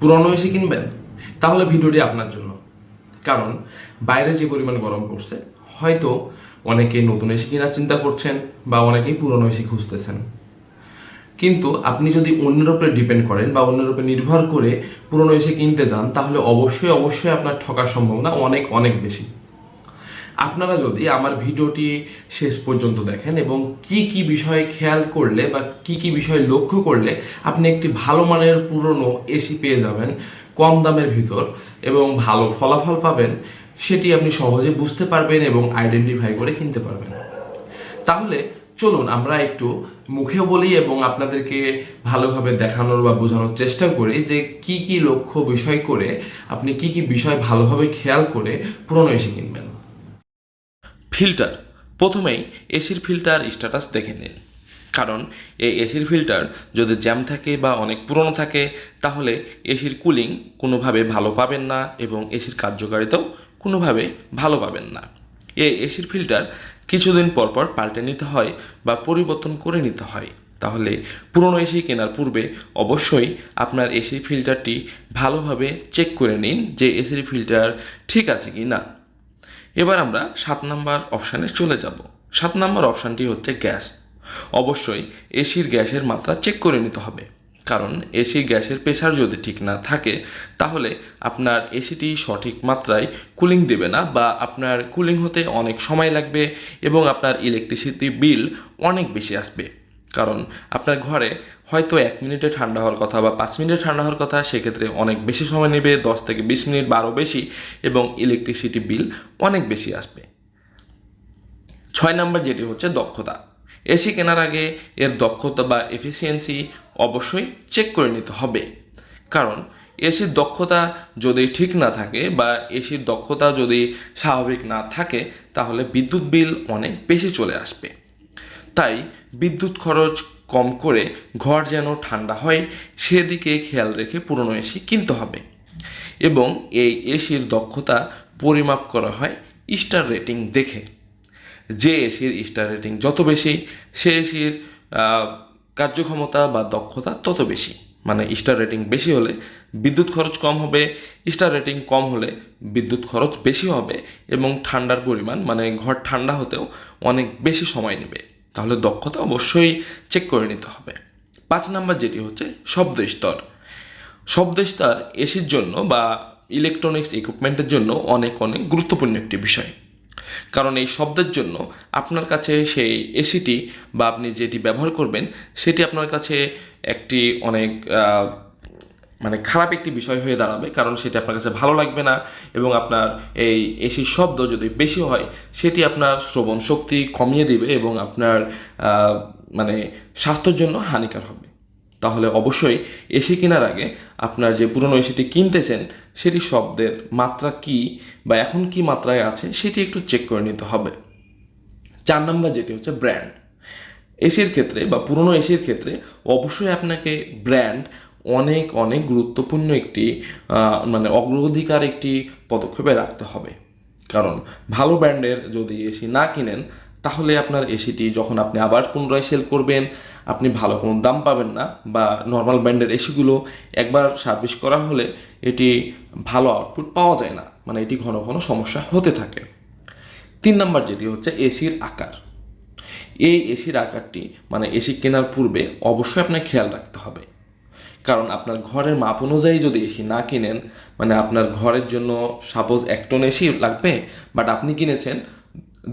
পুরনো এসি কিনবেন? তাহলে ভিডিওটি আপনার জন্য। কারণ বাইরে যে পরিমাণ গরম পড়ছে, হয়তো অনেকে নতুন এসি কেনার চিন্তা করছেন বা অনেকেই পুরনো এসি খুঁজতেছেন। কিন্তু আপনি যদি অন্যের উপরে ডিপেন্ড করেন বা অন্যের উপরে নির্ভর করে পুরনো এসে কিনতে যান, তাহলে অবশ্যই অবশ্যই আপনার ঠকার সম্ভাবনা অনেক অনেক বেশি। আপনারা যদি আমার ভিডিওটি শেষ পর্যন্ত দেখেন এবং কি কি বিষয়ে খেয়াল করলে বা কি কি বিষয় লক্ষ্য করলে আপনি একটি ভালো মানের পুরনো এসি পেয়ে যাবেন কম দামের ভিতর এবং ভালো ফলাফল পাবেন, সেটি আপনি সহজে বুঝতে পারবেন এবং আইডেন্টিফাই করে কিনতে পারবেন। তাহলে চলুন আমরা একটু মুখে বলি এবং আপনাদেরকে ভালোভাবে দেখানোর বা বোঝানোর চেষ্টা করি যে কি কি লক্ষ্য বিষয় করে আপনি কি কি বিষয় ভালোভাবে খেয়াল করে পুরনো এসি কিনবেন। ফিল্টার। প্রথমেই এসির ফিল্টার স্ট্যাটাস দেখে নিন। কারণ এই এসির ফিল্টার যদি জ্যাম থাকে বা অনেক পুরনো থাকে, তাহলে এসির কুলিং কোনোভাবে ভালো পাবেন না এবং এসির কার্যকারিতাও কোনোভাবে ভালো পাবেন না। এই এসির ফিল্টার কিছুদিন পর পর পাল্টে নিতে হয় বা পরিবর্তন করে নিতে হয়। তাহলে পুরনো এসি কেনার পূর্বে অবশ্যই আপনার এসির ফিল্টারটি ভালোভাবে চেক করে নিন যে এসির ফিল্টার ঠিক আছে কি না এবার আমরা সাত নাম্বার অপশানে চলে যাব। সাত নাম্বার অপশানটি হচ্ছে গ্যাস। অবশ্যই এসির গ্যাসের মাত্রা চেক করে নিতে হবে। কারণ এসির গ্যাসের প্রেশার যদি ঠিক না থাকে, তাহলে আপনার এসিটি সঠিক মাত্রায় কুলিং দেবে না বা আপনার কুলিং হতে অনেক সময় লাগবে এবং আপনার ইলেকট্রিসিটি বিল অনেক বেশি আসবে। কারণ আপনার ঘরে হয়তো এক মিনিটে ঠান্ডা হওয়ার কথা বা পাঁচ মিনিটে ঠান্ডা হওয়ার কথা, সেক্ষেত্রে অনেক বেশি সময় নেবে, দশ থেকে বিশ মিনিট বারো বেশি, এবং ইলেকট্রিসিটি বিল অনেক বেশি আসবে। ছয় নাম্বার যেটি হচ্ছে দক্ষতা। এসি কেনার আগে এর দক্ষতা বা এফিসিয়েন্সি অবশ্যই চেক করে নিতে হবে। কারণ এসির দক্ষতা যদি ঠিক না থাকে বা এসির দক্ষতা যদি স্বাভাবিক না থাকে, তাহলে বিদ্যুৎ বিল অনেক বেশি চলে আসবে। তাই বিদ্যুৎ খরচ কম করে ঘর যেন ঠান্ডা হয়, সেদিকে খেয়াল রেখে পুরনো এসি কিনতে হবে। এবং এই এসির দক্ষতা পরিমাপ করা হয় স্টার রেটিং দেখে। যে এসির স্টার রেটিং যত বেশি, সে এসির কার্যক্ষমতা বা দক্ষতা তত বেশি। মানে স্টার রেটিং বেশি হলে বিদ্যুৎ খরচ কম হবে, স্টার রেটিং কম হলে বিদ্যুৎ খরচ বেশি হবে এবং ঠান্ডার পরিমাণ মানে ঘর ঠান্ডা হতেও অনেক বেশি সময় নেবে। তাহলে দক্ষতা অবশ্যই চেক করে নিতে হবে। পাঁচ নাম্বার যেটি হচ্ছে শব্দ স্তর। শব্দ স্তর এসির জন্য বা ইলেকট্রনিক্স ইকুইপমেন্টের জন্য অনেক অনেক গুরুত্বপূর্ণ একটি বিষয়। কারণ এই শব্দের জন্য আপনার কাছে সেই এসিটি বা আপনি যেটি ব্যবহার করবেন, সেটি আপনার কাছে একটি অনেক মানে খারাপ একটি বিষয় হয়ে দাঁড়াবে, কারণ সেটি আপনার কাছে ভালো লাগবে না এবং আপনার এই এসির শব্দ যদি বেশি হয়, সেটি আপনার শ্রবণ শক্তি কমিয়ে দিবে এবং আপনার মানে স্বাস্থ্যের জন্য হানিকার হবে। তাহলে অবশ্যই এসি কেনার আগে আপনার যে পুরনো এসিটি কিনতেছেন, সেটি শব্দের মাত্রা কি বা এখন কি মাত্রায় আছে, সেটি একটু চেক করে নিতে হবে। চার নাম্বার যেটি হচ্ছে ব্র্যান্ড এসির ক্ষেত্রে বা পুরনো এসির ক্ষেত্রে অবশ্যই আপনাকে ব্র্যান্ড অনেক অনেক গুরুত্বপূর্ণ একটি মানে অগ্রাধিকার একটি পদক্ষেপে রাখতে হবে। কারণ ভালো ব্র্যান্ডের যদি এসি না কিনেন, তাহলে আপনার এসিটি যখন আপনি আবার পুনরায় সেল করবেন, আপনি ভালো কোনো দাম পাবেন না বা নর্মাল ব্র্যান্ডের এসিগুলো একবার সার্ভিস করা হলে এটি ভালো আউটপুট পাওয়া যায় না। মানে এটি ঘন ঘন সমস্যা হতে থাকে। তিন নাম্বার যেটি হচ্ছে এসির আকার। এই এসির আকারটি মানে এসি কেনার পূর্বে অবশ্যই আপনাকে খেয়াল রাখতে হবে। কারণ আপনার ঘরের মাপ অনুযায়ী যদি এসি না কিনেন মানে আপনার ঘরের জন্য সাপোজ এক টন এসি লাগবে বাট আপনি কিনেছেন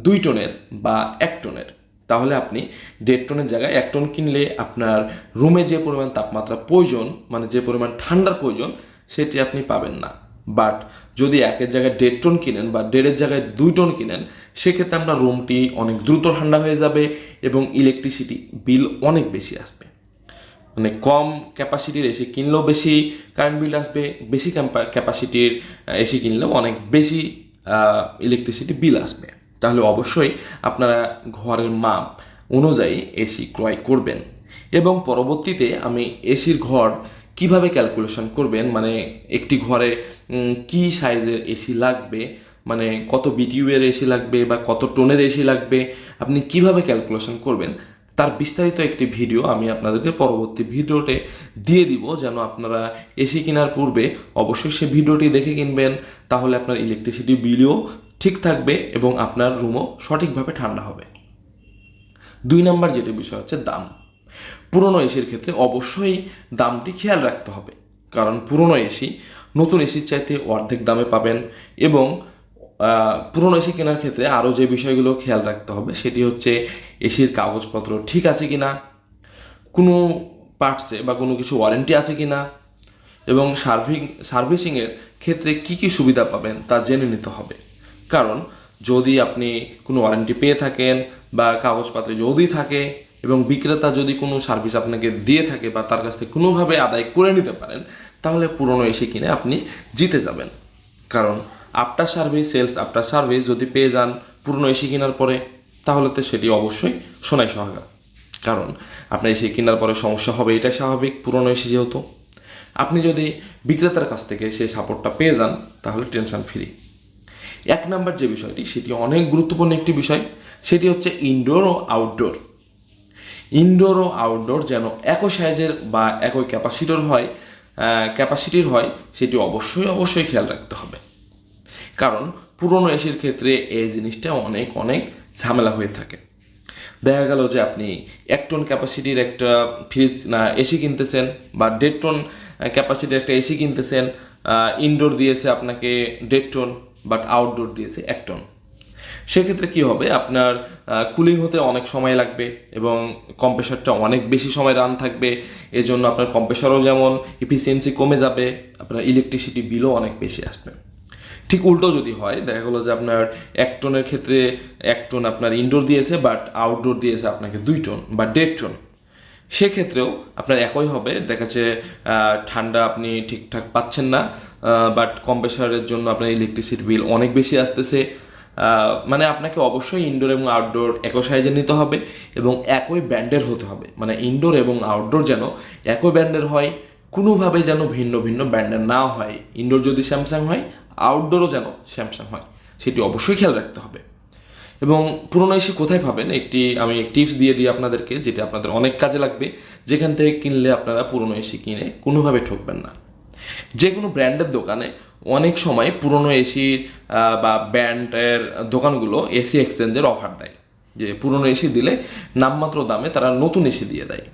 দুই টনের বা এক টনের, তাহলে আপনি দেড় টনের জায়গায় এক টন কিনলে আপনার রুমে যে পরিমাণ তাপমাত্রা প্রয়োজন মানে যে পরিমাণ ঠান্ডার প্রয়োজন, সেটি আপনি পাবেন না। বাট যদি একের জায়গায় দেড় টন কিনেন বা দেড়ের জায়গায় দুই টন কিনেন, সেক্ষেত্রে আপনার রুমটি অনেক দ্রুত ঠান্ডা হয়ে যাবে এবং ইলেকট্রিসিটি বিল অনেক বেশি আসবে। মানে কম ক্যাপাসিটির এসি কিনলেও বেশি কারেন্ট বিল আসবে, বেশি ক্যাপাসিটির এসি কিনলেও অনেক বেশি ইলেকট্রিসিটি বিল আসবে। তাহলে অবশ্যই আপনারা ঘরের মাপ অনুযায়ী এসি ক্রয় করবেন। এবং পরবর্তীতে আমি এসির ঘর কীভাবে ক্যালকুলেশন করবেন? মানে একটি ঘরে কি সাইজের এসি লাগবে? মানে কত বিটিউ এর এসি লাগবে বা কত টোনের এসি লাগবে? আপনি কীভাবে ক্যালকুলেশন করবেন? তার বিস্তারিত একটি ভিডিও আমি আপনাদেরকে পরবর্তী ভিডিওতে দিয়ে দিব, যেন আপনারা এসি কেনার পূর্বে অবশ্যই সে ভিডিওটি দেখে কিনবেন। তাহলে আপনার ইলেকট্রিসিটি বিলও ঠিক থাকবে এবং আপনার রুমও সঠিকভাবে ঠান্ডা হবে। দুই নাম্বার যেটি বিষয় হচ্ছে দাম। পুরনো এসির ক্ষেত্রে অবশ্যই দামটি খেয়াল রাখতে হবে। কারণ পুরনো এসি নতুন এসির চাইতে অর্ধেক দামে পাবেন এবং পুরনো এসি কেনার ক্ষেত্রে আরও যে বিষয়গুলো খেয়াল রাখতে হবে, সেটি হচ্ছে এসির কাগজপত্র ঠিক আছে কি না কোনো পার্টসে বা কোনো কিছু ওয়ারেন্টি আছে কি না এবং সার্ভিং সার্ভিসিংয়ের ক্ষেত্রে কি কি সুবিধা পাবেন তা জেনে নিতে হবে। কারণ যদি আপনি কোনো ওয়ারেন্টি পেয়ে থাকেন বা কাগজপত্রে যদি থাকে এবং বিক্রেতা যদি কোনো সার্ভিস আপনাকে দিয়ে থাকে বা তার কাছ থেকে কোনোভাবে আদায় করে নিতে পারেন, তাহলে পুরনো এসে কিনে আপনি জিতে যাবেন। কারণ after service sales after service যদি পেয়ে যান পুরনো এসি কেনার পরে, তাহলে তো সেটি অবশ্যই সোনাই সোহাগা। কারণ আপনার এসি কেনার পরে সমস্যা হবে এটা স্বাভাবিক, পুরনো এসি যেহেতু। আপনি যদি বিক্রেতার কাছ থেকে সেই সাপোর্টটা পেয়ে যান, তাহলে টেনশন ফ্রি এক নাম্বার যে বিষয়টি, সেটি অনেক গুরুত্বপূর্ণ একটি বিষয়, সেটি হচ্ছে ইনডোর ও আউটডোর ইনডোর ও আউটডোর যেন একই সাইজের বা একই ক্যাপাসিটির হয় ক্যাপাসিটির হয়, সেটি অবশ্যই অবশ্যই খেয়াল রাখতে হবে। কারণ পুরনো এসির ক্ষেত্রে এই জিনিসটা অনেক অনেক ঝামেলা হয়ে থাকে। দেখা গেল যে আপনি এক টন ক্যাপাসিটির একটা ফ্রিজ না এসি কিনতেছেন বা দেড় টন ক্যাপাসিটির একটা এসি কিনতেছেন ইনডোর দিয়েছে আপনাকে দেড় টন বাট আউটডোর দিয়েছে এক টন সেক্ষেত্রে কি হবে? আপনার কুলিং হতে অনেক সময় লাগবে এবং কম্প্রেসারটা অনেক বেশি সময় রান থাকবে। এজন্য আপনার কম্প্রেসারও যেমন এফিসিয়েন্সি কমে যাবে, আপনার ইলেকট্রিসিটি বিলও অনেক বেশি আসবে। ঠিক উল্টো যদি হয়, দেখা গেলো যে আপনার এক টনের ক্ষেত্রে এক টন আপনার ইনডোর দিয়েছে বাট আউটডোর দিয়েছে আপনাকে দুই টন বা দেড় টন। সেক্ষেত্রেও আপনার একই হবে, দেখা যাচ্ছে ঠান্ডা আপনি ঠিকঠাক পাচ্ছেন না বাট কম্প্রেসারের জন্য আপনার ইলেকট্রিসিটি বিল অনেক বেশি আসতেছে। মানে আপনাকে অবশ্যই ইনডোর এবং আউটডোর একই সাইজে নিতে হবে এবং একই ব্র্যান্ডের হতে হবে। মানে ইনডোর এবং আউটডোর যেন একই ব্র্যান্ডের হয়, কোনোভাবে যেন ভিন্ন ভিন্ন ব্র্যান্ডের না হয়। ইনডোর যদি স্যামসাং হয় আউটডোরও যেন স্যামসাং হয়, সেটি অবশ্যই খেয়াল রাখতে হবে। এবং পুরনো এসি কোথায় পাবেন? একটি, আমি টিপস দিয়ে দিই আপনাদেরকে, যেটা আপনাদের অনেক কাজে লাগবে। যেখান থেকে কিনলে আপনারা পুরনো এসি কিনে কোনোভাবে ঠকবেন না। যে কোনো ব্র্যান্ডের দোকানে অনেক সময় পুরনো এসির বা ব্র্যান্ডের দোকানগুলো এসি এক্সচেঞ্জের অফার দেয়। যে পুরনো এসি দিলে নামমাত্র দামে তারা নতুন এসি দিয়ে দেয়।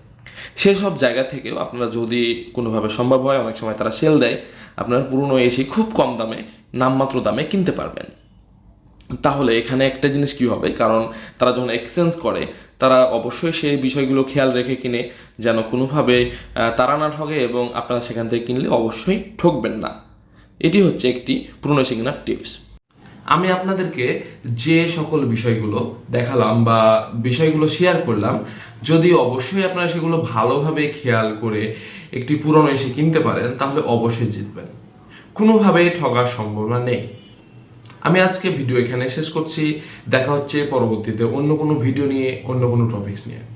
সেসব জায়গা থেকেও আপনারা যদি কোনোভাবে সম্ভব হয়, অনেক সময় তারা সেল দেয়, আপনারা পুরনো এসি খুব কম দামে, নামমাত্র দামে কিনতে পারবেন। তাহলে এখানে একটা জিনিস কি হবে? কারণ তারা যখন এক্সচেঞ্জ করে, তারা অবশ্যই সেই বিষয়গুলো খেয়াল রেখে কিনে, যেন কোনোভাবে তারা না ঠকে এবং আপনারা সেখান থেকে কিনলে অবশ্যই ঠকবেন না। এটি হচ্ছে একটি পুরনো এসে কেনার টিপস আমি আপনাদেরকে যে সকল বিষয়গুলো দেখালাম বা বিষয়গুলো শেয়ার করলাম যদি অবশ্যই আপনারা সেগুলো ভালোভাবে খেয়াল করে একটি পুরনো এসে কিনতে পারেন, তাহলে অবশ্যই জিতবেন। কোনোভাবেই ঠগার সম্ভাবনা নেই। আমি আজকে ভিডিও এখানে শেষ করছি। দেখা হচ্ছে পরবর্তীতে অন্য কোনো ভিডিও নিয়ে, অন্য কোনো টপিকস নিয়ে।